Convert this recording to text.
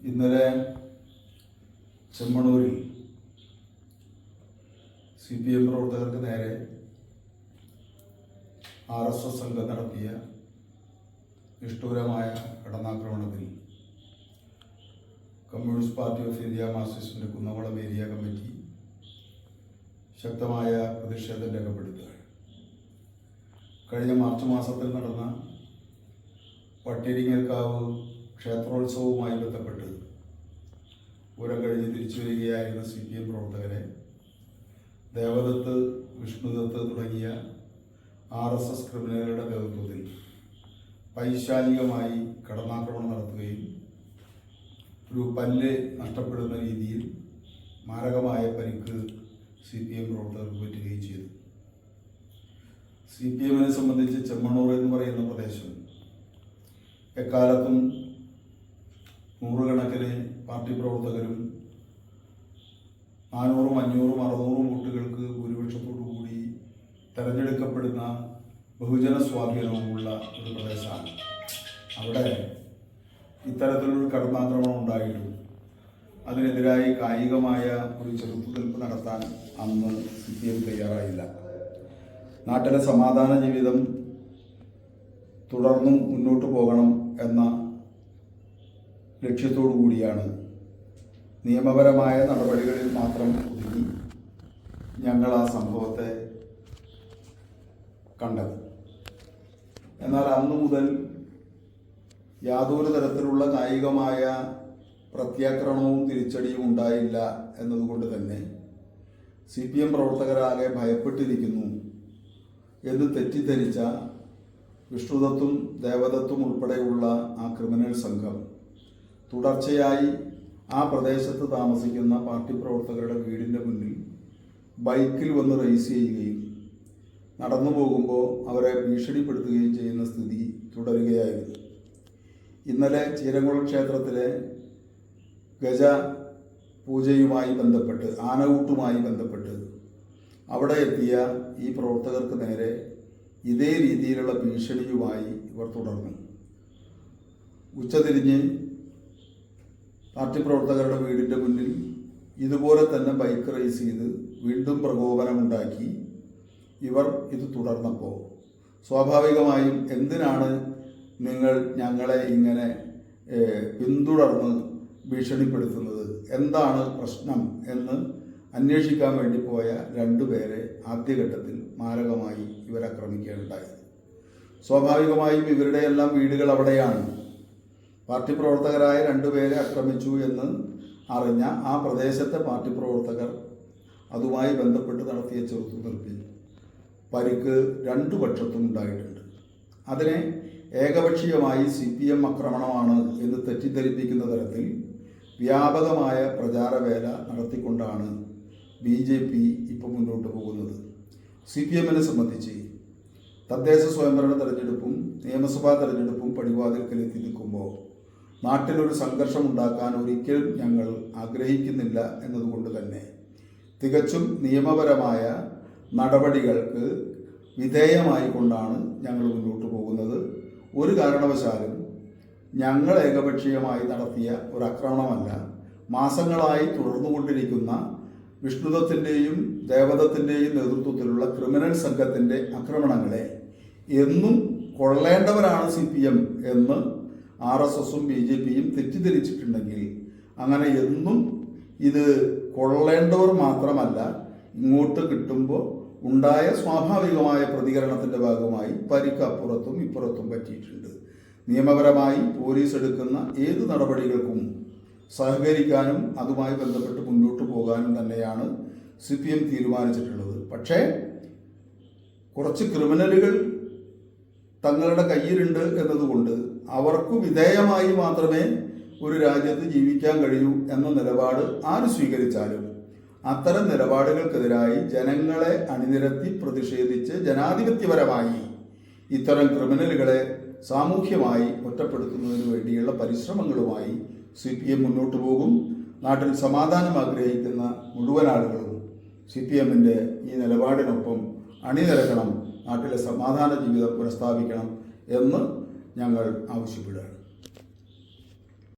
ഇന്നലെ ചെമ്മണൂരിൽ C P M പ്രവർത്തകർക്ക് നേരെ ആർ എസ് എസ് സംഘം നടത്തിയ നിഷ്ഠൂരമായ കടന്നാക്രമണത്തിൽ കമ്മ്യൂണിസ്റ്റ് പാർട്ടി ഓഫ് ഇന്ത്യ മാർക്സിസ്റ്റിന്റെ കുന്നംകുളം ഏരിയ കമ്മിറ്റി ശക്തമായ പ്രതിഷേധം രേഖപ്പെടുത്തുകയാണ്. കഴിഞ്ഞ മാർച്ച് മാസത്തിൽ നടന്ന പട്ടിരിങ്ങൽക്കാവ് ക്ഷേത്രോത്സവവുമായി ബന്ധപ്പെട്ട് പൂരം കഴിഞ്ഞ് തിരിച്ചു വരികയായിരുന്ന സി പി എം പ്രവർത്തകരെ ദേവദത്ത് വിഷ്ണുദത്ത് തുടങ്ങിയ ആർ എസ് എസ് ക്രിമിനലുകളുടെ നേതൃത്വത്തിൽ പൈശാലികമായി കടന്നാക്രമണം നടത്തുകയും ഒരു പല്ല് നഷ്ടപ്പെടുന്ന രീതിയിൽ മാരകമായ പരിക്ക് സി പി എം പ്രവർത്തകർക്ക് പറ്റുകയും ചെയ്തു. സി പി എമ്മിനെ സംബന്ധിച്ച് ചെമ്മണൂർ എന്ന് പറയുന്ന പ്രദേശം എക്കാലത്തും നൂറുകണക്കിന് പാർട്ടി പ്രവർത്തകരും നാനൂറും അഞ്ഞൂറും അറുന്നൂറും വോട്ടുകൾക്ക് ഭൂരിപക്ഷത്തോടു കൂടി തെരഞ്ഞെടുക്കപ്പെടുന്ന ബഹുജന സ്വാധീനവുമുള്ള ഒരു പ്രദേശമാണ്. അവിടെ ഇത്തരത്തിലൊരു കടന്നാക്രമണം ഉണ്ടായിട്ടും അതിനെതിരായി കായികമായ ഒരു ചെറുത്തുനിൽപ്പ് നടത്താൻ അന്ന് സി പി എം തയ്യാറായില്ല. നാട്ടിലെ സമാധാന ജീവിതം തുടർന്നും മുന്നോട്ട് പോകണം എന്ന ലക്ഷ്യത്തോടു കൂടിയാണ് നിയമപരമായ നടപടികളിൽ മാത്രം ഒതുങ്ങി ഞങ്ങൾ ആ സംഭവത്തെ കണ്ടത്. എന്നാൽ അന്നു മുതൽ യാതൊരു തരത്തിലുള്ള കായികമായ പ്രത്യാക്രമണവും തിരിച്ചടിയും ഉണ്ടായില്ല എന്നതുകൊണ്ട് തന്നെ സി പി എം പ്രവർത്തകരാകെ ഭയപ്പെട്ടിരിക്കുന്നു എന്ന് തെറ്റിദ്ധരിച്ച വിഷ്ണുദത്തും ദേവദത്തും ഉൾപ്പെടെയുള്ള ആ ക്രിമിനൽ സംഘം. തുടർച്ചയായി ആ പ്രദേശത്ത് താമസിക്കുന്ന പാർട്ടി പ്രവർത്തകരുടെ വീടിന്റെ മുന്നിൽ ബൈക്കിൽ വന്ന് റേസ് ചെയ്യുകയും നടന്നു പോകുമ്പോൾ അവരെ ഭീഷണിപ്പെടുത്തുകയും ചെയ്യുന്ന സ്ഥിതി തുടരുകയായിരുന്നു. ഇന്നലെ ചീരങ്കുളം ക്ഷേത്രത്തിലെ ഗജ പൂജയുമായി ബന്ധപ്പെട്ട് ആനകൂട്ടുമായി ബന്ധപ്പെട്ട് അവിടെ എത്തിയ ഈ പ്രവർത്തകർക്ക് നേരെ ഇതേ രീതിയിലുള്ള ഭീഷണിയുമായി ഇവർ തുടർന്നു. ഉച്ചതിരിഞ്ഞ് പാർട്ടി പ്രവർത്തകരുടെ വീടിന്റെ മുന്നിൽ ഇതുപോലെ തന്നെ ബൈക്ക് റേസ് ചെയ്ത് വീണ്ടും പ്രകോപനമുണ്ടാക്കി. ഇവർ ഇത് തുടർന്നപ്പോൾ സ്വാഭാവികമായും എന്തിനാണ് നിങ്ങൾ ഞങ്ങളെ ഇങ്ങനെ പിന്തുടർന്ന് ഭീഷണിപ്പെടുത്തുന്നത്? എന്താണ് പ്രശ്നം എന്ന് അന്വേഷിക്കാൻ വേണ്ടി പോയ രണ്ടുപേരെ ആദ്യഘട്ടത്തിൽ മാരകമായി ഇവരാക്രമിക്കുകയുണ്ടായത് സ്വാഭാവികമായും ഇവരുടെയെല്ലാം വീടുകൾ അവിടെയാണ്. പാർട്ടി പ്രവർത്തകരായ രണ്ടുപേരെ ആക്രമിച്ചു എന്ന് അറിഞ്ഞ ആ പ്രദേശത്തെ പാർട്ടി പ്രവർത്തകർ അതുമായി ബന്ധപ്പെട്ട് നടത്തിയ ചെറുത്തുനിൽപ്പിൽ പരിക്ക് രണ്ടു പക്ഷത്തും ഉണ്ടായിട്ടുണ്ട്. അതിനെ ഏകപക്ഷീയമായി സി പി എം ആക്രമണമാണ് എന്ന് തെറ്റിദ്ധരിപ്പിക്കുന്ന തരത്തിൽ വ്യാപകമായ പ്രചാരവേല നടത്തിക്കൊണ്ടാണ് ബി ജെ പി ഇപ്പോൾ മുന്നോട്ട് പോകുന്നത്. സി പി എമ്മിനെ സംബന്ധിച്ച് തദ്ദേശ സ്വയംഭരണ തെരഞ്ഞെടുപ്പും നിയമസഭാ തെരഞ്ഞെടുപ്പും പടിവാതിൽക്കലെത്തി നിൽക്കുമ്പോൾ നാട്ടിലൊരു സംഘർഷം ഉണ്ടാക്കാൻ ഒരിക്കലും ഞങ്ങൾ ആഗ്രഹിക്കുന്നില്ല എന്നതുകൊണ്ട് തന്നെ. തികച്ചും നിയമപരമായ നടപടികൾക്ക് വിധേയമായിക്കൊണ്ടാണ് ഞങ്ങൾ മുന്നോട്ട് പോകുന്നത്. ഒരു കാരണവശാലും ഞങ്ങൾ ഏകപക്ഷീയമായി നടത്തിയ ഒരു ആക്രമണമല്ല. മാസങ്ങളായി തുടർന്നുകൊണ്ടിരിക്കുന്ന വിഷ്ണുദത്തിന്റെയും ദേവദത്തിന്റെയും നേതൃത്വത്തിലുള്ള ക്രിമിനൽ സംഘത്തിന്റെ ആക്രമണങ്ങളെ എന്നും കൊള്ളേണ്ടവരാണ് സി പി എം എന്ന് ആർ എസ് എസും ബി ജെ പിയും തെറ്റിദ്ധരിച്ചിട്ടുണ്ടെങ്കിൽ അങ്ങനെ എന്നും ഇത് കൊള്ളേണ്ടവർ മാത്രമല്ല ഇങ്ങോട്ട് കിട്ടുമ്പോൾ ഉണ്ടായ സ്വാഭാവികമായ പ്രതികരണത്തിന്റെ ഭാഗമായി പരിക്ക് അപ്പുറത്തും ഇപ്പുറത്തും പറ്റിയിട്ടുണ്ട്. നിയമപരമായി പോലീസ് എടുക്കുന്ന ഏത് നടപടികൾക്കും സഹകരിക്കാനും അതുമായി ബന്ധപ്പെട്ട് മുന്നോട്ട് പോകാനും തന്നെയാണ് സി പി എം തീരുമാനിച്ചിട്ടുള്ളത്. പക്ഷേ കുറച്ച് ക്രിമിനലുകൾ തങ്ങളുടെ കയ്യിലുണ്ട് എന്നതുകൊണ്ട് അവർക്ക് വിധേയമായി മാത്രമേ ഒരു രാജ്യത്ത് ജീവിക്കാൻ കഴിയൂ എന്ന നിലപാട് ആര് സ്വീകരിച്ചാലും അത്തരം നിലപാടുകൾക്കെതിരായി ജനങ്ങളെ അണിനിരത്തി പ്രതിഷേധിച്ച് ജനാധിപത്യപരമായി ഇത്തരം ക്രിമിനലുകളെ സാമൂഹ്യമായി ഒറ്റപ്പെടുത്തുന്നതിന് വേണ്ടിയുള്ള പരിശ്രമങ്ങളുമായി സി പി എം മുന്നോട്ട് പോകും. നാട്ടിൽ സമാധാനം ആഗ്രഹിക്കുന്ന മുഴുവൻ ആളുകളും സി പി എമ്മിന്റെ ഈ നിലപാടിനൊപ്പം അണിനിരക്കണം നാട്ടിലെ സമാധാന ജീവിതം പുനഃസ്ഥാപിക്കണം എന്ന് ഞങ്ങൾ ആവശ്യപ്പെടുകയാണ്.